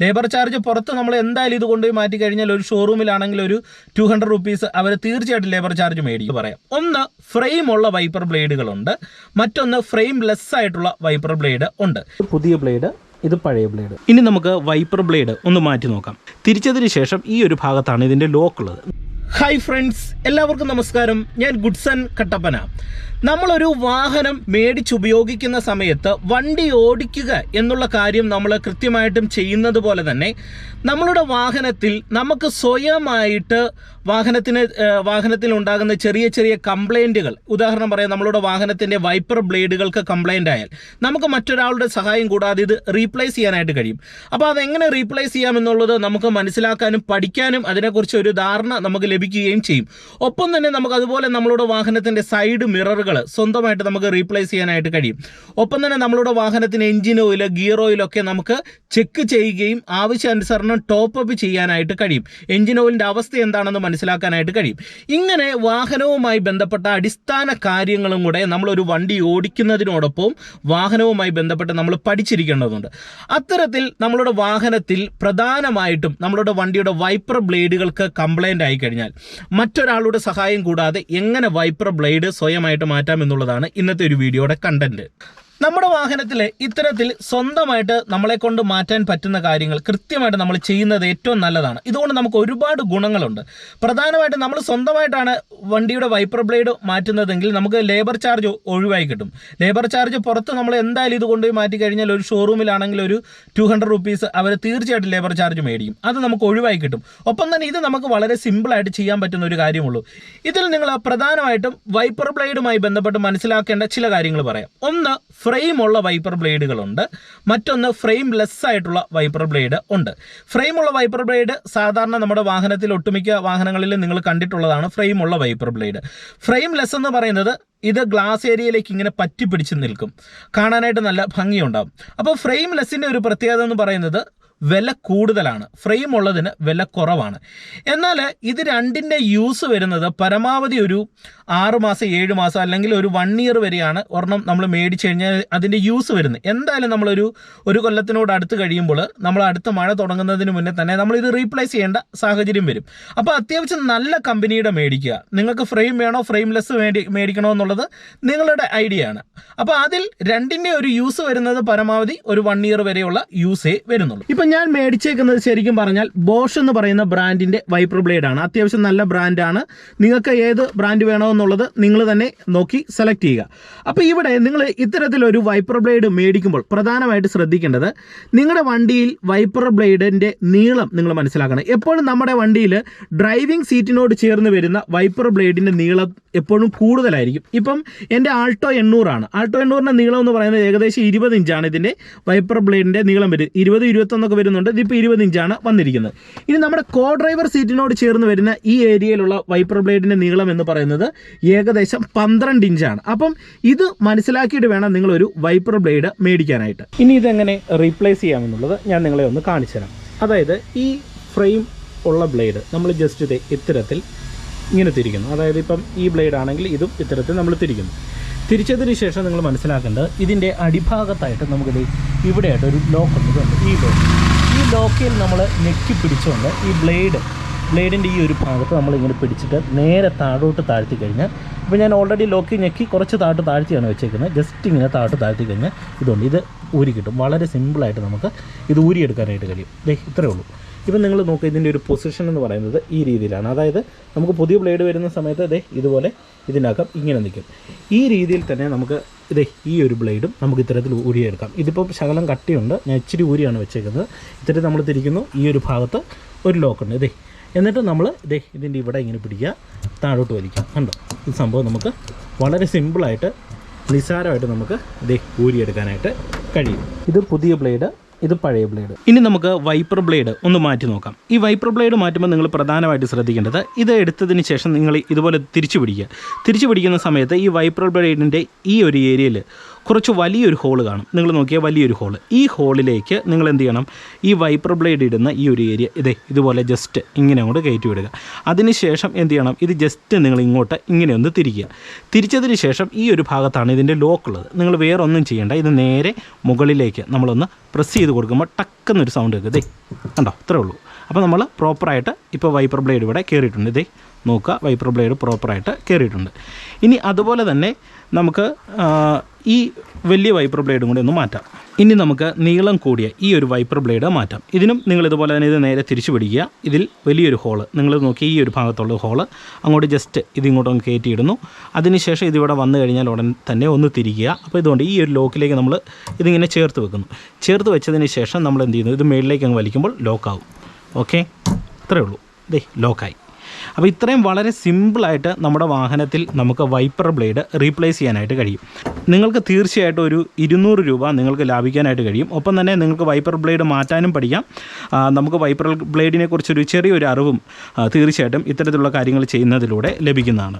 Labour charge പുറത്ത് നമ്മൾ എന്തായാലും ഇത് കൊണ്ടുപോയി മാറ്റി കഴിഞ്ഞാൽ ഒരു ഷോറൂമിലാണെങ്കിൽ ഒരു ടു ഹൺഡ്രഡ് റുപ്പീസ് അവർ തീർച്ചയായിട്ടും ലേബർ ചാർജ് മേടിക്കും പറയാം. ഒന്ന് ഫ്രെയിം ഉള്ള വൈപ്പർ ബ്ലേഡുകളുണ്ട് മറ്റൊന്ന് ഫ്രെയിം ലെസ് ആയിട്ടുള്ള വൈപ്പർ ബ്ലേഡ് ഉണ്ട്. പുതിയ ബ്ലേഡ് ഇത് പഴയ ബ്ലേഡ് ഇനി നമുക്ക് വൈപ്പർ ബ്ലേഡ് ഒന്ന് മാറ്റി നോക്കാം. തിരിച്ചതിന് ശേഷം ഈ ഒരു ഭാഗത്താണ് ഇതിന്റെ ലോക്ക് ഉള്ളത്. ഹായ് ഫ്രണ്ട്സ് എല്ലാവർക്കും നമസ്കാരം. ഞാൻ ഗുഡ്സൺ കട്ടപ്പന. നമ്മളൊരു വാഹനം മേടിച്ചുപയോഗിക്കുന്ന സമയത്ത് വണ്ടി ഓടിക്കുക എന്നുള്ള കാര്യം നമ്മൾ കൃത്യമായിട്ടും ചെയ്യുന്നത് പോലെ തന്നെ നമ്മളുടെ വാഹനത്തിൽ നമുക്ക് സ്വയമായിട്ട് വാഹനത്തിന് വാഹനത്തിൽ ഉണ്ടാകുന്ന ചെറിയ ചെറിയ കംപ്ലൈന്റുകൾ ഉദാഹരണം പറയാം നമ്മളുടെ വാഹനത്തിന്റെ വൈപ്പർ ബ്ലേഡുകൾക്ക് കംപ്ലൈന്റ് ആയാൽ നമുക്ക് മറ്റൊരാളുടെ സഹായം കൂടാതെ ഇത് റീപ്ലേസ് ചെയ്യാനായിട്ട് കഴിയും. അപ്പോൾ അതെങ്ങനെ റീപ്ലേസ് ചെയ്യാമെന്നുള്ളത് നമുക്ക് മനസ്സിലാക്കാനും പഠിക്കാനും അതിനെക്കുറിച്ച് ഒരു ധാരണ നമുക്ക് ലഭിക്കുകയും ചെയ്യും. ഒപ്പം തന്നെ നമുക്ക് അതുപോലെ നമ്മളുടെ വാഹനത്തിന്റെ സൈഡ് മിററുകൾ സ്വന്തമായിട്ട് നമുക്ക് റീപ്ലേസ് ചെയ്യാനായിട്ട് കഴിയും. ഒപ്പം തന്നെ നമ്മളുടെ വാഹനത്തിന് എഞ്ചിൻ ഓയിൽ ഗിയർ ഓയിലൊക്കെ നമുക്ക് ചെക്ക് ചെയ്യുകയും ആവശ്യാനുസരണം ടോപ്പ് അപ്പ് ചെയ്യാനായിട്ട് കഴിയും. എഞ്ചിൻ ഓയിലിന്റെ അവസ്ഥ എന്താണെന്ന് മനസ്സിലാക്കാനായിട്ട് കഴിയും. ഇങ്ങനെ വാഹനവുമായി ബന്ധപ്പെട്ട അടിസ്ഥാന കാര്യങ്ങളും കൂടെ നമ്മളൊരു വണ്ടി ഓടിക്കുന്നതിനോടൊപ്പം വാഹനവുമായി ബന്ധപ്പെട്ട് നമ്മൾ പഠിച്ചിരിക്കേണ്ടതുണ്ട്. അത്തരത്തിൽ നമ്മളുടെ വാഹനത്തിൽ പ്രധാനമായിട്ടും നമ്മളുടെ വണ്ടിയുടെ വൈപ്പർ ബ്ലേഡുകൾക്ക് കംപ്ലൈന്റ് ആയി കഴിഞ്ഞാൽ മറ്റൊരാളുടെ സഹായം കൂടാതെ എങ്ങനെ വൈപ്പർ ബ്ലേഡ് സ്വയമായിട്ട് എന്നുള്ളതാണ് ഇന്നത്തെ ഒരു വീഡിയോയുടെ കണ്ടന്റ് നമ്മുടെ വാഹനത്തിൽ ഇത്തരത്തിൽ സ്വന്തമായിട്ട് നമ്മളെ കൊണ്ട് മാറ്റാൻ പറ്റുന്ന കാര്യങ്ങൾ കൃത്യമായിട്ട് നമ്മൾ ചെയ്യുന്നത് ഏറ്റവും നല്ലതാണ്. ഇതുകൊണ്ട് നമുക്ക് ഒരുപാട് ഗുണങ്ങളുണ്ട്. പ്രധാനമായിട്ടും നമ്മൾ സ്വന്തമായിട്ടാണ് വണ്ടിയുടെ വൈപ്പർ ബ്ലേഡ് മാറ്റുന്നതെങ്കിൽ നമുക്ക് ലേബർ ചാർജ് ഒഴിവായി കിട്ടും. ലേബർ ചാർജ് പുറത്ത് നമ്മൾ എന്തായാലും ഇത് കൊണ്ടുപോയി മാറ്റി കഴിഞ്ഞാൽ ഒരു ഷോറൂമിലാണെങ്കിൽ ഒരു ടു ഹൺഡ്രഡ് റുപ്പീസ് അവർ തീർച്ചയായിട്ടും ലേബർ ചാർജ് മേടിക്കും. അത് നമുക്ക് ഒഴിവായി കിട്ടും. ഒപ്പം തന്നെ ഇത് നമുക്ക് വളരെ സിമ്പിളായിട്ട് ചെയ്യാൻ പറ്റുന്ന ഒരു കാര്യമുള്ളൂ. ഇതിൽ നിങ്ങൾ പ്രധാനമായിട്ടും വൈപ്പർ ബ്ലേഡുമായി ബന്ധപ്പെട്ട് മനസ്സിലാക്കേണ്ട ചില കാര്യങ്ങൾ പറയാം. ഒന്ന് ഫ്രെയിം ഉള്ള വൈപ്പർ ബ്ലേഡുകളുണ്ട് മറ്റൊന്ന് ഫ്രെയിം ലെസ് ആയിട്ടുള്ള വൈപ്പർ ബ്ലേഡ് ഉണ്ട്. ഫ്രെയിം ഉള്ള വൈപ്പർ ബ്ലേഡ് സാധാരണ നമ്മുടെ വാഹനത്തിൽ ഒട്ടുമിക്ക വാഹനങ്ങളിൽ നിങ്ങൾ കണ്ടിട്ടുള്ളതാണ് ഫ്രെയിം ഉള്ള വൈപ്പർ ബ്ലേഡ് ഫ്രെയിം ലെസ് എന്ന് പറയുന്നത് ഇത് ഗ്ലാസ് ഏരിയയിലേക്ക് ഇങ്ങനെ പറ്റി പിടിച്ച് നിൽക്കും. കാണാനായിട്ട് നല്ല ഭംഗിയുണ്ടാകും അപ്പോൾ ഫ്രെയിം ലെസ്സിന്റെ ഒരു പ്രത്യേകത എന്ന് പറയുന്നത് വില കൂടുതലാണ്. ഫ്രെയിം ഉള്ളതിന് വില കുറവാണ്. എന്നാൽ ഇത് രണ്ടിന്റെ യൂസ് വരുന്നത് പരമാവധി ഒരു ആറ് മാസം ഏഴ് മാസം അല്ലെങ്കിൽ ഒരു വൺ ഇയർ വരെയാണ് ഒരെണ്ണം നമ്മൾ മേടിച്ച് കഴിഞ്ഞാൽ അതിന്റെ യൂസ് വരുന്നത്. എന്തായാലും നമ്മളൊരു ഒരു കൊല്ലത്തിനോട് അടുത്ത് കഴിയുമ്പോൾ നമ്മൾ അടുത്ത മഴ തുടങ്ങുന്നതിന് മുന്നേ തന്നെ നമ്മൾ ഇത് റീപ്ലേസ് ചെയ്യേണ്ട സാഹചര്യം വരും. അപ്പോൾ അത്യാവശ്യം നല്ല കമ്പനിയുടെ മേടിക്കുക. നിങ്ങൾക്ക് ഫ്രെയിം വേണോ ഫ്രെയിംലെസ് മേടി മേടിക്കണോ എന്നുള്ളത് നിങ്ങളുടെ ഐഡിയ ആണ്. അപ്പോൾ അതിൽ രണ്ടിന്റെ ഒരു യൂസ് വരുന്നത് പരമാവധി ഒരു വൺ ഇയർ വരെയുള്ള യൂസേ വരുന്നുള്ളൂ. ഇപ്പം ഞാൻ മേടിച്ചേക്കുന്നത് ശരിക്കും പറഞ്ഞാൽ ബോഷ് എന്ന് പറയുന്ന ബ്രാൻഡിന്റെ വൈപ്പർ ബ്ലേഡ് ആണ്. അത്യാവശ്യം നല്ല ബ്രാൻഡാണ് നിങ്ങൾക്ക് ഏത് ബ്രാൻഡ് വേണമെന്നുള്ളത് നിങ്ങൾ തന്നെ നോക്കി സെലക്ട് ചെയ്യുക. അപ്പോൾ ഇവിടെ നിങ്ങൾ ഇത്തരത്തിലൊരു വൈപ്പർ ബ്ലേഡ് മേടിക്കുമ്പോൾ പ്രധാനമായിട്ട് ശ്രദ്ധിക്കേണ്ടത് നിങ്ങളുടെ വണ്ടിയിൽ വൈപ്പർ ബ്ലേഡിന്റെ നീളം നിങ്ങൾ മനസ്സിലാക്കണം. എപ്പോഴും നമ്മുടെ വണ്ടിയിൽ ഡ്രൈവിംഗ് സീറ്റിനോട് ചേർന്ന് വരുന്ന വൈപ്പർ ബ്ലേഡിന്റെ നീളം എപ്പോഴും കൂടുതലായിരിക്കും. ഇപ്പം എന്റെ ആൾട്ടോ എണ്ണൂറാണ് ആൾട്ടോ എണ്ണൂറിന്റെ നീളം എന്ന് പറയുന്നത് ഏകദേശം ഇരുപത് ഇഞ്ചാണ് ഇതിന്റെ വൈപ്പർ ബ്ലേഡിന്റെ നീളം വരും ഇരുപത് ഇരുപത്തൊന്നൊക്കെ വരുന്നുണ്ട്. ഇതിപ്പോൾ ഇരുപത് ഇഞ്ചാണ് വന്നിരിക്കുന്നത്. ഇനി നമ്മുടെ കോ ഡ്രൈവർ സീറ്റിനോട് ചേർന്ന് വരുന്ന ഈ ഏരിയയിലുള്ള വൈപ്പർ ബ്ലേഡിന്റെ നീളം എന്ന് പറയുന്നത് ഏകദേശം പന്ത്രണ്ട് ഇഞ്ചാണ്. അപ്പം ഇത് മനസ്സിലാക്കിയിട്ട് വേണം നിങ്ങളൊരു വൈപ്പർ ബ്ലേഡ് മേടിക്കാനായിട്ട്. ഇനി ഇതെങ്ങനെ റീപ്ലേസ് ചെയ്യാമെന്നുള്ളത് ഞാൻ നിങ്ങളെ ഒന്ന് കാണിച്ചു തരാം. അതായത് ഈ ഫ്രെയിം ഉള്ള ബ്ലേഡ് നമ്മൾ ജസ്റ്റ് ഇത് ഇത്തരത്തിൽ ഇങ്ങനെ തിരിക്കുന്നു. അതായത് ഇപ്പം ഈ ബ്ലേഡ് ആണെങ്കിൽ ഇതും ഇത്തരത്തിൽ നമ്മൾ തിരിക്കുന്നു. തിരിച്ചതിന് ശേഷം നിങ്ങൾ മനസ്സിലാക്കേണ്ടത് ഇതിന്റെ അടിഭാഗത്തായിട്ട് നമുക്കിത് ഇവിടെയായിട്ട് ഒരു ലോക്ക് ഉണ്ട് ഈ ലോക്ക് ഈ ലോക്കിൽ നമ്മൾ ഞെക്കി പിടിച്ചുകൊണ്ട് ഈ ബ്ലേഡ് ബ്ലേഡിന്റെ ഈ ഒരു ഭാഗത്ത് നമ്മളിങ്ങനെ പിടിച്ചിട്ട് നേരെ താഴോട്ട് താഴ്ത്തി കഴിഞ്ഞാൽ ഇപ്പോൾ ഞാൻ ഓൾറെഡി ലോക്കി ഞെക്കി കുറച്ച് താഴോട്ട് താഴ്ത്തിയാണ് വെച്ചേക്കുന്നത്. ജസ്റ്റ് ഇങ്ങനെ താഴോട്ട് താഴ്ത്തി കഴിഞ്ഞാൽ ഇതുണ്ട്. ഇത് ഊരി കിട്ടും. വളരെ സിമ്പിളായിട്ട് നമുക്ക് ഇത് ഊരിയെടുക്കാനായിട്ട് കഴിയും. ഇത്രയേ ഉള്ളൂ. ഇപ്പം നിങ്ങൾ നോക്കുക ഇതിന്റെ ഒരു പൊസിഷൻ എന്ന് പറയുന്നത് ഈ രീതിയിലാണ്. അതായത് നമുക്ക് പുതിയ ബ്ലേഡ് വരുന്ന സമയത്ത് അതെ ഇതുപോലെ ഇതിനകം ഇങ്ങനെ നിൽക്കും. ഈ രീതിയിൽ തന്നെ നമുക്ക് ഇതേ ഈ ഒരു ബ്ലേഡും നമുക്ക് ഇത്തരത്തിൽ ഊരിയെടുക്കാം. ഇതിപ്പോൾ ശകലം കട്ടിയുണ്ട്. ഞാൻ ഇച്ചിരി ഊരിയാണ് വെച്ചേക്കുന്നത്. ഇത്തരത്തിൽ നമ്മൾ തിരിക്കുന്നു. ഈ ഒരു ഭാഗത്ത് ഒരു ലോക്കുണ്ട് ഇതേ എന്നിട്ട് നമ്മൾ ഇതേ ഇതിന്റെ ഇവിടെ ഇങ്ങനെ പിടിക്കുക. താഴോട്ട് വലിക്കാം കണ്ടോ? ഈ സംഭവം നമുക്ക് വളരെ സിമ്പിളായിട്ട് നിസാരമായിട്ട് നമുക്ക് ഇതേ ഊരിയെടുക്കാനായിട്ട് കഴിയും. ഇത് പുതിയ ബ്ലേഡ് ഇത് പഴയ ബ്ലേഡ്. ഇനി നമുക്ക് വൈപ്പർ ബ്ലേഡ് ഒന്ന് മാറ്റി നോക്കാം. ഈ വൈപ്പർ ബ്ലേഡ് മാറ്റുമ്പോൾ നിങ്ങൾ പ്രധാനമായിട്ട് ശ്രദ്ധിക്കേണ്ടത് ഇത് എടുത്തതിന് ശേഷം നിങ്ങൾ ഇതുപോലെ തിരിച്ചു പിടിക്കുക. തിരിച്ചു പിടിക്കുന്ന സമയത്ത് ഈ വൈപ്പർ ബ്ലേഡിന്റെ ഈ ഒരു ഏരിയയിൽ കുറച്ച് വലിയൊരു ഹോൾ കാണും. നിങ്ങൾ നോക്കിയാൽ വലിയൊരു ഹോൾ ഈ ഹോളിലേക്ക് നിങ്ങൾ എന്ത് ചെയ്യണം? ഈ വൈപ്പർ ബ്ലേഡ് ഇടുന്ന ഈ ഒരു ഏരിയ ഇതേ ഇതുപോലെ ജസ്റ്റ് ഇങ്ങനെ അങ്ങോട്ട് കയറ്റി വിടുക. അതിനുശേഷം എന്ത് ചെയ്യണം? ഇത് ജസ്റ്റ് നിങ്ങൾ ഇങ്ങോട്ട് ഇങ്ങനെ ഒന്ന് തിരിക്കുക. തിരിച്ചതിന് ശേഷം ഈ ഒരു ഭാഗത്താണ് ഇതിന്റെ ലോക്ക് ഉള്ളത്. നിങ്ങൾ വേറെ ഒന്നും ചെയ്യേണ്ട. ഇത് നേരെ മുകളിലേക്ക് നമ്മളൊന്ന് പ്രസ് ചെയ്ത് കൊടുക്കുമ്പോൾ ടക്കെന്നൊരു സൗണ്ട് കേൾക്കും. ഇതേ കണ്ടോ? അത്രേ ഉള്ളൂ. അപ്പോൾ നമ്മൾ പ്രോപ്പറായിട്ട് ഇപ്പോൾ വൈപ്പർ ബ്ലേഡ് ഇവിടെ കയറിയിട്ടുണ്ട് ഇതേ നോക്കുക. വൈപ്പർ ബ്ലേഡ് പ്രോപ്പറായിട്ട് കയറിയിട്ടുണ്ട് ഇനി അതുപോലെ തന്നെ നമുക്ക് ഈ വലിയ വൈപ്പർ ബ്ലേഡും കൂടി ഒന്ന് മാറ്റാം. ഇനി നമുക്ക് നീളം കൂടിയ ഈ ഒരു വൈപ്പർ ബ്ലേഡ് മാറ്റാം. ഇതിനും നിങ്ങൾ ഇതുപോലെ തന്നെ ഇത് നേരെ തിരിച്ചു പിടിക്കുക. ഇതിൽ വലിയൊരു ഹോൾ നിങ്ങൾ നോക്കി ഈ ഒരു ഭാഗത്തുള്ള ഹോൾ അങ്ങോട്ട് ജസ്റ്റ് ഇതിങ്ങോട്ടൊന്ന് കയറ്റിയിടുന്നു. അതിനുശേഷം ഇതിവിടെ വന്നു കഴിഞ്ഞാൽ ഉടൻ തന്നെ ഒന്ന് തിരിക്കുക. അപ്പോൾ ഇതുകൊണ്ട് ഈ ഒരു ലോക്കിലേക്ക് നമ്മൾ ഇതിങ്ങനെ ചേർത്ത് വെക്കുന്നു. ചേർത്ത് വെച്ചതിന് ശേഷം നമ്മൾ എന്ത് ചെയ്യുന്നു? ഇത് മേളിലേക്ക് അങ്ങ് വലിക്കുമ്പോൾ ലോക്കാവും ഓക്കെ അത്രയേ ഉള്ളൂ. ദേ ലോക്കായി അപ്പോൾ ഇത്രയും വളരെ സിമ്പിളായിട്ട് നമ്മുടെ വാഹനത്തിൽ നമുക്ക് വൈപ്പർ ബ്ലേഡ് റീപ്ലേസ് ചെയ്യാനായിട്ട് കഴിയും. നിങ്ങൾക്ക് തീർച്ചയായിട്ടും ഒരു ഇരുന്നൂറ് രൂപ നിങ്ങൾക്ക് ലാഭിക്കാനായിട്ട് കഴിയും. ഒപ്പം തന്നെ നിങ്ങൾക്ക് വൈപ്പർ ബ്ലേഡ് മാറ്റാനും പഠിക്കാം. നമുക്ക് വൈപ്പർ ബ്ലേഡിനെ കുറിച്ചൊരു ചെറിയൊരു അറിവും തീർച്ചയായിട്ടും ഇത്തരത്തിലുള്ള കാര്യങ്ങൾ ചെയ്യുന്നതിലൂടെ ലഭിക്കുന്നതാണ്.